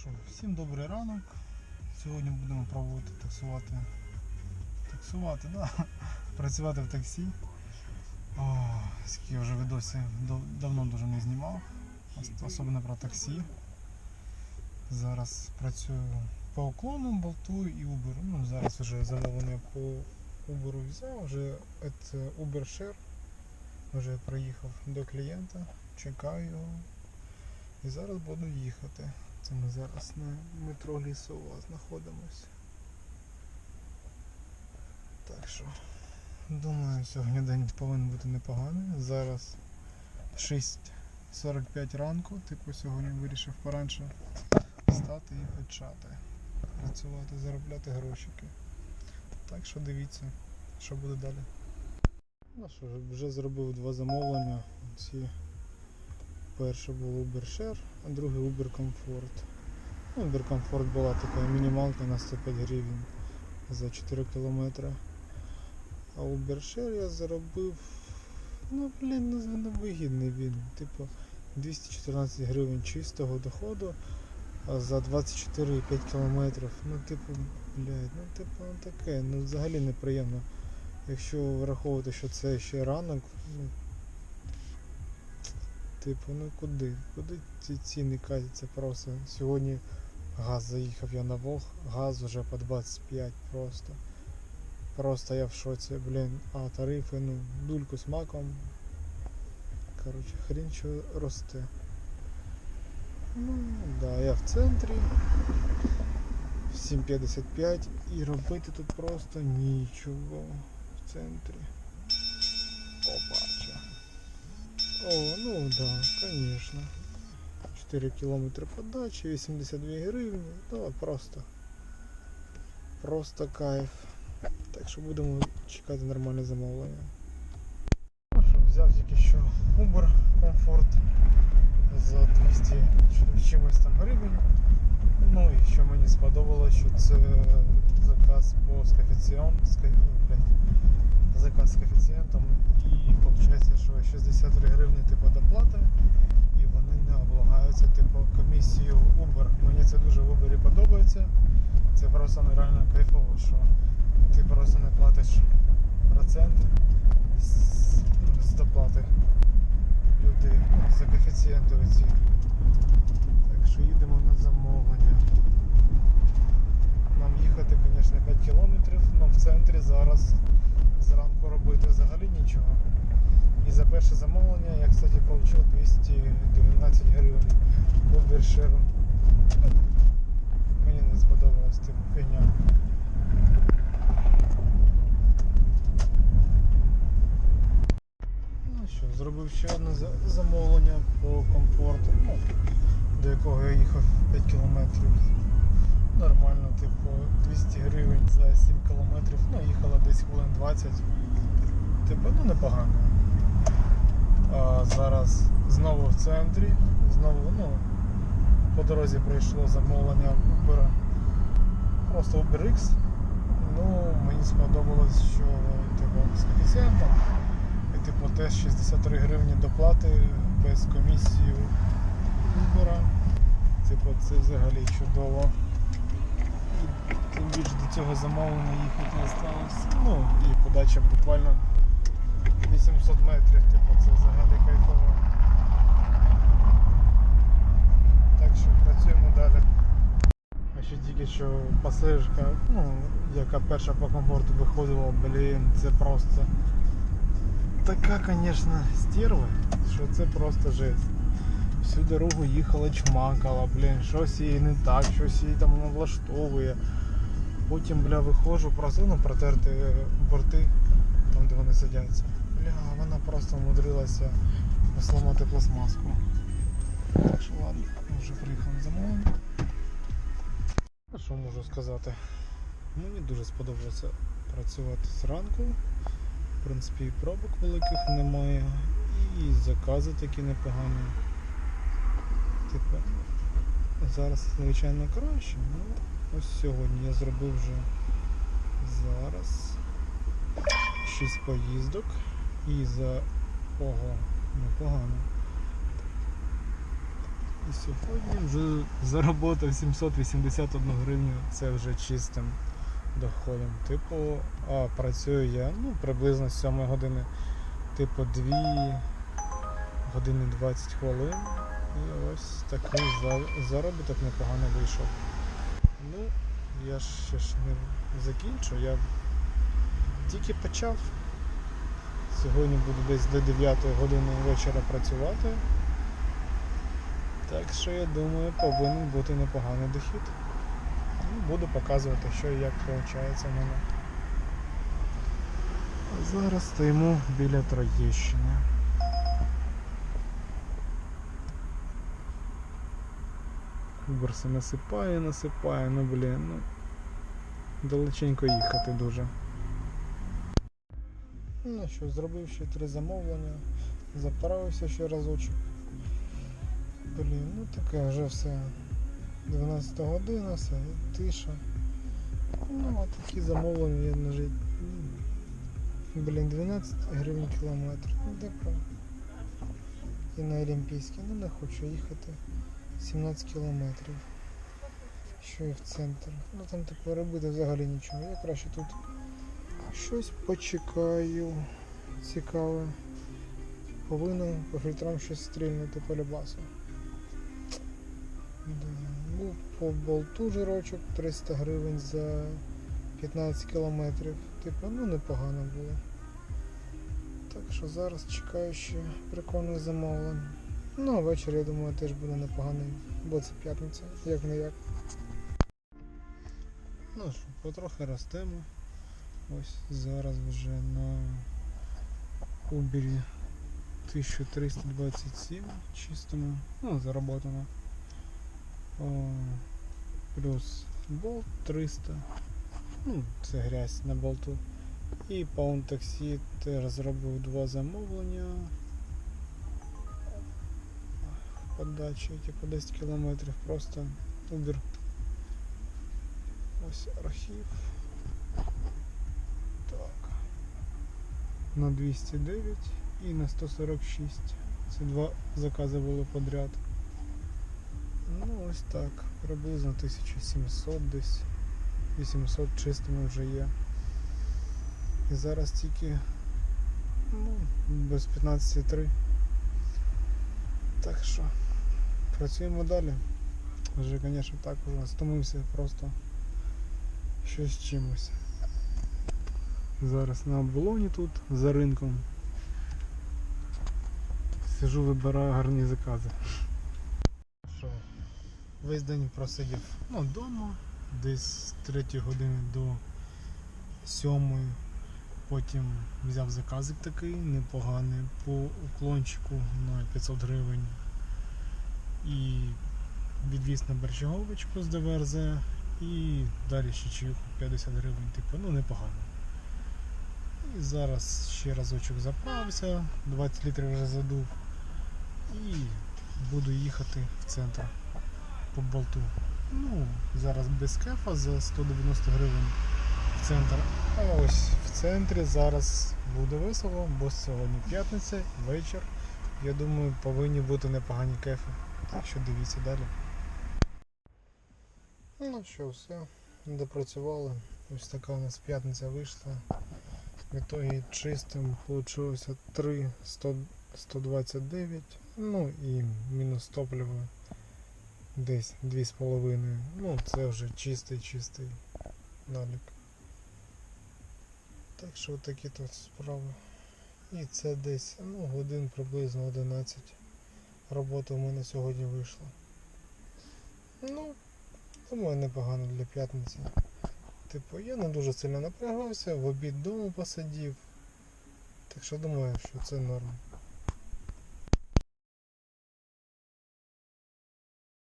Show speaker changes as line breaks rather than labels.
що, всім добрий ранок. Сьогодні будемо пробувати таксувати. Таксувати, да? Працювати в таксі. О, скільки я вже відосів давно дуже не знімав. Особливо про таксі. Зараз працюю по уклону, болту і Uber. Ну, зараз вже замовлення по Uber взяв, вже це Uber Share. Вже приїхав до клієнта, чекаю. І зараз буду їхати. Це ми зараз на метро Лісова знаходимося. Так що, думаю, сьогодні день повинен бути непоганий. Зараз 6.45 ранку, типу сьогодні вирішив поранше встати і почати. Працювати, заробляти грошики. Так що дивіться, що буде далі. Ну що вже зробив два замовлення. Ці Перше було Uber Share, а друге Uber Comfort. Ну, Uber Comfort була така мінімалка на 105 гривень за 4 кілометри. А Uber Share я заробив, ну блін, ну невигідний він. Типу 214 гривень чистого доходу за 24,5 кілометрів. Ну, типу, блядь, ну типу ну, таке, ну взагалі неприємно. Якщо враховувати, що це ще ранок, ну Типу, ну куди? Куди ці ціни катяться просто? Сьогодні газ заїхав я на Волг, газ вже по 25 просто. Просто я в шоці, блін, а тарифи, ну, дульку з маком. Коротше, хрін що росте. Ну, да, я в центрі. В 7.55 і робити тут просто нічого в центрі. Опача. О, ну да, конечно. 4 кілометри подачі, 82 гривні. Да, просто. Просто кайф. Так що будемо чекати нормальне замовлення. Ну що, взяв тільки що Uber Comfort за 200 чимось там гривень. Ну і що мені сподобалось, що це заказ по з коефіцієнт, з коефіцієнтом і виходить, що 63 гривні типу доплата і вони не облагаються типу комісією Uber. Мені це дуже в Uber подобається. Це просто нереально кайфово, що ти просто не платиш проценти з, ну, з доплати людей за коефіцієнти оці. Так що їдемо на замовлення. Нам їхати, звісно, 5 кілометрів, але в центрі зараз зранку робити взагалі нічого. І за перше замовлення я, кстати, отримав 219 гривень Uber Мені не сподобалась типу фігня. Ну що, зробив ще одне замовлення по комфорту, ну, до якого я їхав 5 кілометрів. Типу, 200 гривень за 7 кілометрів. Ну, їхала десь хвилин 20. Типу, ну непогано. А зараз знову в центрі. Знову, ну, по дорозі прийшло замовлення Uber. Просто UberX. Ну, мені сподобалось, що типу, з коефіцієнтом. І типу теж 63 гривні доплати без комісії Uber. Типу, це взагалі чудово. Тим більше до цього замовлення їхати осталось. Ну і подача буквально 800 метрів, типу, це взагалі кайфово. Так що працюємо далі. А ще тільки що пасажирка, ну, яка перша по комфорту виходила, блін, це просто така, звісно, стерва, що це просто жесть. Всю дорогу їхала, чмакала, блін, щось їй не так, щось їй там влаштовує. Потім, бля, виходжу, просто ну, протерти борти, там де вони сидяться. Бля, вона просто умудрилася сломати пластмаску. Так що ладно, вже приїхав на замовлення. Що можу сказати? Мені дуже сподобалося працювати зранку. В принципі, і пробок великих немає. І закази такі непогані. Типу, зараз, звичайно, краще. Ну, ось сьогодні я зробив вже зараз 6 поїздок і за ого, непогано. І сьогодні вже заработав 781 гривню, це вже чистим доходом. Типу, а працюю я ну, приблизно з 7 години, типу 2 години 20 хвилин. І ось такий за- заробіток непогано вийшов. Ну, я ж ще ж не закінчу, я тільки почав. Сьогодні буду десь до 9 години вечора працювати. Так що я думаю, повинен бути непоганий дохід. Ну, Буду показувати, що і як виходить в мене. А зараз стоїмо біля Троєщини. Куберси насипає, насипає, ну блін, ну далеченько їхати дуже. Ну що, зробив ще три замовлення, заправився ще разочок. Блін, ну таке вже все. 12 година, все, тиша. Ну, а такі замовлення я на жит- ну, Блін, 12 гривень кілометр. Ну про. І на Олімпійський. Ну не хочу їхати. 17 кілометрів. Що і в центр. Ну там типу робити взагалі нічого. Я краще тут щось почекаю. Цікаве. Повинен по фільтрам щось стрільнути по любасу. Був по болту жирочок 300 гривень за 15 кілометрів. Типу, ну непогано було. Так що зараз чекаю ще прикольне замовлення. Ну, а вечір, я думаю, теж буде непоганий, бо це п'ятниця, як не як. Ну що, потрохи ростемо. Ось зараз вже на Убері 1327 чистому, ну, заработано. О, плюс болт 300. Ну, це грязь на болту. І Pound Taxi теж зробив два замовлення. Подачі типу 10 кілометрів просто Uber. Ось архів. Так. На 209 і на 146. Це два закази було подряд. Ну ось так. Приблизно 1700 десь. 800 чистими вже є. І зараз тільки ну, без 15,3. Так що працюємо далі. Вже, звісно, так вже стомився просто щось чимось. Зараз на оболоні тут за ринком. Сижу, вибираю гарні закази. Що, весь день просидів ну, вдома, десь з 3 години до 7. Потім взяв заказик такий непоганий по уклончику на 500 гривень. І відвіз на Берчаговичку з ДВРЗ і далі ще чаюху 50 гривень, типу, ну непогано. І зараз ще разочок заправився, 20 літрів вже задув і буду їхати в центр по болту. Ну, зараз без кефа за 190 гривень в центр. А ось в центрі зараз буде весело, бо сьогодні п'ятниця, вечір. Я думаю, повинні бути непогані кефи. Так що дивіться далі. Ну що, все, допрацювали. Ось така у нас п'ятниця вийшла. В итоге чистим получилося 3 100, 129. Ну і мінус топливо десь 2,5. Ну це вже чистий чистий налік. Так що такі тут справи. І це десь ну, годин приблизно 11. Робота у мене сьогодні вийшла. Ну, думаю, непогано для п'ятниці. Типу, я не дуже сильно напрягався, в обід вдома посидів. Так що думаю, що це норм.